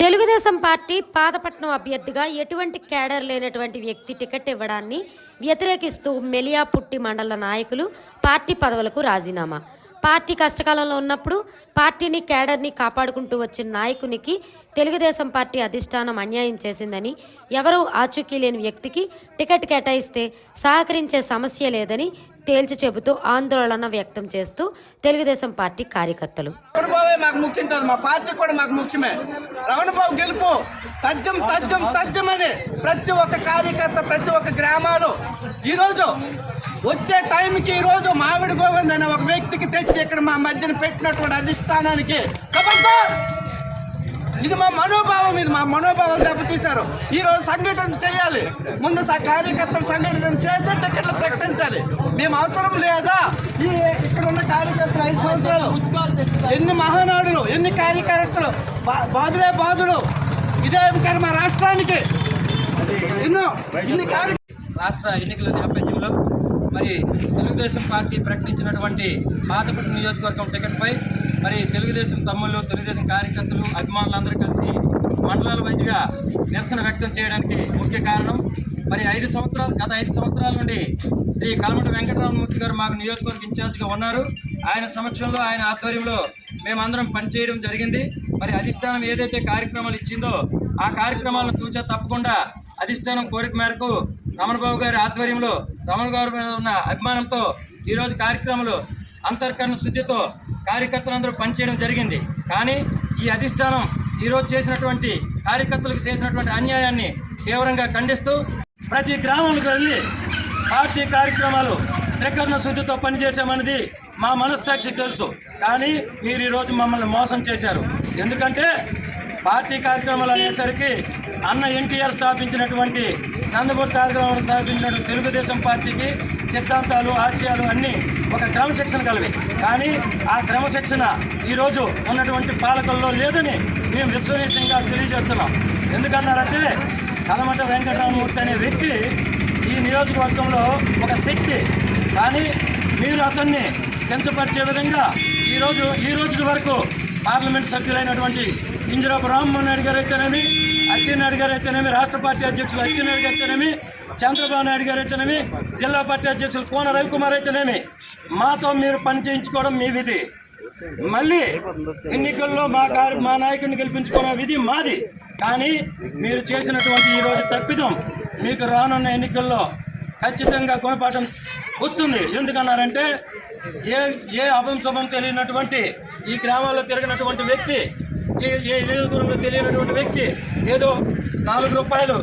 Telugu Desam party Pathapatnam అభ్యర్థిగా ఎటువంటి cadre లేనటువంటి వ్యక్తి టికెట్ ఇవ్వడాన్ని వ్యతిరేకిస్తూ మెలియాపుట్టి మండల నాయకులు పార్టీ పదవులకు రాజీనామా. పార్టీ కష్టకాలంలో ఉన్నప్పుడు పార్టీని కేడర్ని కాపాడుకుంటూ వచ్చిన నాయకునికి తెలుగుదేశం పార్టీ అధిష్టానం అన్యాయం చేసిందని ఎవరూ ఆచూకీ లేని వ్యక్తికి టికెట్ కేటాయిస్తే సహకరించే సమస్య లేదని తేల్చి చెబుతూ ఆందోళన వ్యక్తం చేస్తూ తెలుగుదేశం పార్టీ కార్యకర్తలు. మాకు ముఖ్యం కాదు మా పార్టీ కూడా మాకు ముఖ్యమే. రమణబాబు గెలుపు ప్రతి ఒక్క కార్యకర్త ప్రతి ఒక్క గ్రామాలు ఈరోజు వచ్చే టైంకి ఈరోజు మామిడి గోవింద్ అనే ఒక వ్యక్తికి తెచ్చి ఇక్కడ మా మధ్యన పెట్టినటువంటి అధిష్టానానికి ఇది మా మనోభావం ఇది మా మనోభావం దెబ్బతీశారు. ఈరోజు సంఘటన చేయాలి. ముందు కార్యకర్తలు సంఘటన చేసి టికెట్లు ప్రకటించాలి. మేము అవసరం లేదా? ఈ ఇక్కడ ఉన్న కార్యకర్తలు ఐదు సంవత్సరాలు. ఎన్ని మహానాడులు ఎన్ని కార్యకర్తలు? బా- బాధులే బాధుడు ఇదే కర్మ రాష్ట్రానికి. ఎన్నో ఇన్ని కార్య రాష్ట్ర ఎన్నికల నేపథ్యంలో మరి తెలుగుదేశం పార్టీ ప్రకటించినటువంటి పాతపట్టు నియోజకవర్గం టికెట్పై మరి తెలుగుదేశం తమ్ముళ్ళు తెలుగుదేశం కార్యకర్తలు అభిమానులందరూ కలిసి మండలాల వైజ్గా నిరసన వ్యక్తం చేయడానికి ముఖ్య కారణం. మరి ఐదు సంవత్సరాలు గత ఐదు సంవత్సరాల నుండి శ్రీ కలమట వెంకటరామమూర్తి గారు మాకు నియోజకవర్గ ఇన్ఛార్జ్గా ఉన్నారు. ఆయన సమక్షంలో ఆయన ఆధ్వర్యంలో మేమందరం పనిచేయడం జరిగింది. మరి అధిష్టానం ఏదైతే కార్యక్రమాలు ఇచ్చిందో ఆ కార్యక్రమాలను తూచా తప్పకుండా అధిష్టానం కోరిక మేరకు రమణబాబు గారి ఆధ్వర్యంలో రమణ గారి మీద ఉన్న అభిమానంతో ఈరోజు కార్యక్రమాలు అంతర్కరణ శుద్ధితో కార్యకర్తలందరూ పనిచేయడం జరిగింది. కానీ ఈ అధిష్టానం ఈరోజు చేసినటువంటి కార్యకర్తలకు చేసినటువంటి అన్యాయాన్ని తీవ్రంగా ఖండిస్తూ ప్రతి గ్రామంలోకి వెళ్ళి పార్టీ కార్యక్రమాలు త్రికరణ శుద్ధితో పనిచేసామన్నది మా మనస్సాక్షి తెలుసు. కానీ మీరు ఈరోజు మమ్మల్ని మోసం చేశారు. ఎందుకంటే పార్టీ కార్యక్రమాలు అనేసరికి అన్న ఎన్టీఆర్ స్థాపించినటువంటి నందమూరి కార్యక్రమాలు స్థాపించిన తెలుగుదేశం పార్టీకి సిద్ధాంతాలు ఆశయాలు అన్నీ ఒక క్రమశిక్షణ కలివి. కానీ ఆ క్రమశిక్షణ ఈరోజు ఉన్నటువంటి పాలకుల్లో లేదని మేము విశ్వనీయంగా తెలియజేస్తున్నాం. ఎందుకన్నారంటే కలమట వెంకటరామమూర్తి అనే వ్యక్తి ఈ నియోజకవర్గంలో ఒక శక్తి. కానీ మీరు అతన్ని కించపరిచే విధంగా ఈరోజు ఈ రోజు వరకు పార్లమెంట్ సభ్యులైనటువంటి ఇంజరాపు రామ్మోహన్ నాయుడు గారు అయితేనేమి అచ్చెన్నాయుడు గారు అయితేనేమి రాష్ట్ర పార్టీ అధ్యక్షులు అచ్చెన్నాయుడు గారు అయితేనేమి చంద్రబాబు నాయుడు గారు అయితేనేమి జిల్లా పార్టీ అధ్యక్షులు కోన రవికుమార్ అయితేనేమి మాతో మీరు పని చేయించుకోవడం మీ విధి. మళ్ళీ ఎన్నికల్లో మా కార్ మా నాయకుడిని గెలిపించుకోవడం విధి మాది. కానీ మీరు చేసినటువంటి ఈరోజు తప్పిదం మీకు రానున్న ఎన్నికల్లో ఖచ్చితంగా గుణపాఠం వస్తుంది. ఎందుకన్నారంటే ఏ ఏ అభం శుభం తెలియనటువంటి ఈ గ్రామాల్లో తిరిగినటువంటి వ్యక్తి ఈ ఏ నియోజకవర్గంలో తెలియనటువంటి వ్యక్తి ఏదో నాలుగు రూపాయలు